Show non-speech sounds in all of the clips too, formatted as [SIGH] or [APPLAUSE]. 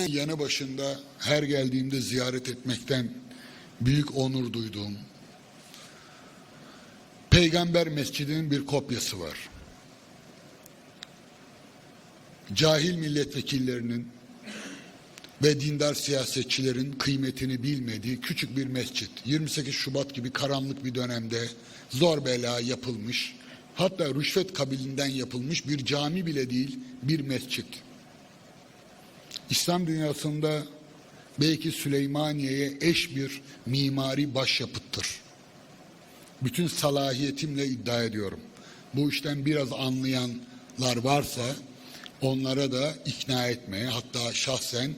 hemen yanı başında her geldiğimde ziyaret etmekten büyük onur duyduğum Peygamber Mescidi'nin bir kopyası var. Cahil milletvekillerinin ve dindar siyasetçilerin kıymetini bilmediği küçük bir mescit. 28 Şubat gibi karanlık bir dönemde zor bela yapılmış, hatta rüşvet kabilinden yapılmış bir cami bile değil, bir mescit. İslam dünyasında belki Süleymaniye'ye eş bir mimari başyapıttır. Bütün salahiyetimle iddia ediyorum. Bu işten biraz anlayanlar varsa onlara da ikna etmeye hatta şahsen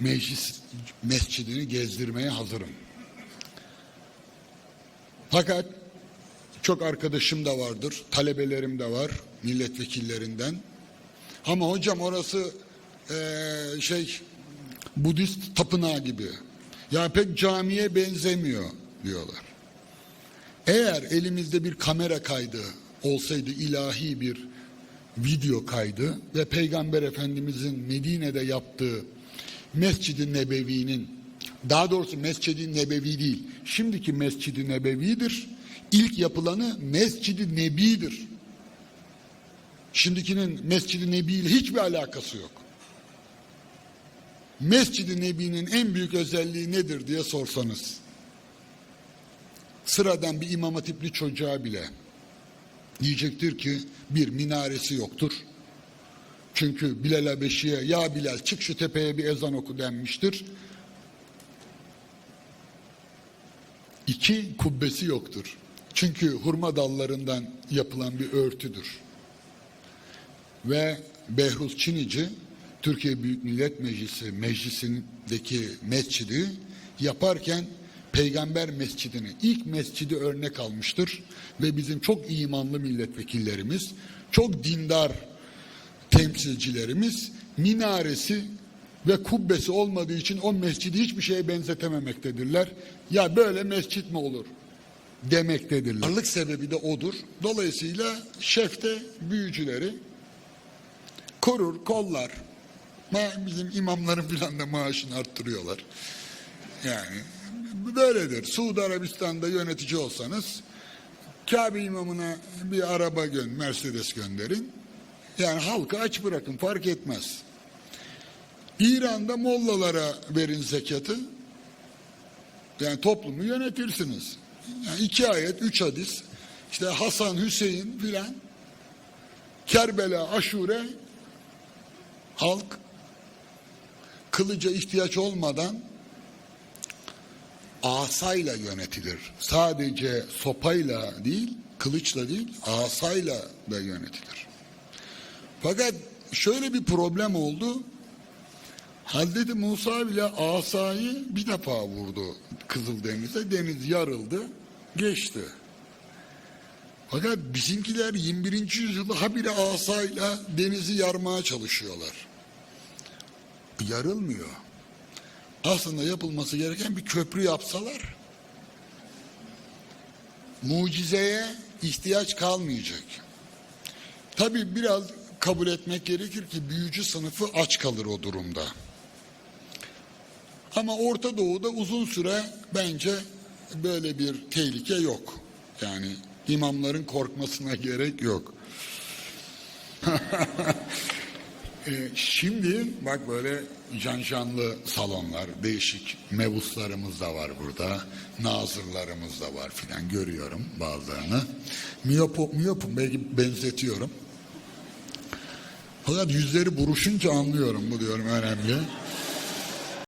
meclis mescidini gezdirmeye hazırım. Fakat çok arkadaşım da vardır, talebelerim de var milletvekillerinden. Ama hocam orası eee, şey Budist tapınağı gibi. Ya pek camiye benzemiyor diyorlar. Eğer elimizde bir kamera kaydı olsaydı ilahi bir video kaydı ve Peygamber Efendimizin Medine'de yaptığı Mescid-i Nebevi'nin daha doğrusu Mescid-i Nebevi değil, şimdiki Mescid-i Nebevi'dir. İlk yapılanı Mescid-i Nebi'dir. Şimdikinin Mescid-i Nebi ile hiçbir alakası yok. Mescid-i Nebi'nin en büyük özelliği nedir diye sorsanız sıradan bir imam hatipli çocuğa bile diyecektir ki bir minaresi yoktur. Çünkü Bilal Habeşi'ye ya Bilal çık şu tepeye bir ezan oku denmiştir. İki kubbesi yoktur. Çünkü hurma dallarından yapılan bir örtüdür. Ve Behruz Çinici Türkiye Büyük Millet Meclisi meclisindeki mescidi yaparken Peygamber Mescidini ilk mescidi örnek almıştır ve bizim çok imanlı milletvekillerimiz, çok dindar temsilcilerimiz minaresi ve kubbesi olmadığı için o mescidi hiçbir şeye benzetememektedirler. Ya böyle mescit mi olur? demektedirler. Varlık sebebi de odur. Dolayısıyla şefte büyücüleri korur, kollar. Bizim imamların filan da maaşını arttırıyorlar. Yani böyledir. Suudi Arabistan'da yönetici olsanız Kabe imamına bir araba gön, Mercedes gönderin. Yani halka aç bırakın fark etmez. İran'da mollalara verin zekatı. Yani toplumu yönetirsiniz. Yani iki ayet, üç hadis. İşte Hasan, Hüseyin filan. Kerbela, Aşure halk kılıca ihtiyaç olmadan asayla yönetilir. Sadece sopayla değil, kılıçla değil, asayla da yönetilir. Fakat şöyle bir problem oldu. Hazreti Musa bile asayı bir defa vurdu Kızıldeniz'e. Deniz yarıldı, geçti. Fakat bizimkiler 21. yüzyılda habire asayla denizi yarmaya çalışıyorlar. Yarılmıyor. Aslında yapılması gereken bir köprü yapsalar mucizeye ihtiyaç kalmayacak. Tabii biraz kabul etmek gerekir ki büyücü sınıfı aç kalır o durumda. Ama Orta Doğu'da uzun süre bence böyle bir tehlike yok. Yani imamların korkmasına [LAUGHS] gerek yok. [LAUGHS] Ee, şimdi bak böyle cancanlı salonlar, değişik mevuslarımız da var burada. Nazırlarımız da var filan görüyorum bazılarını. Miyopu, miyopum belki benzetiyorum. Fakat yüzleri buruşunca anlıyorum bu diyorum önemli.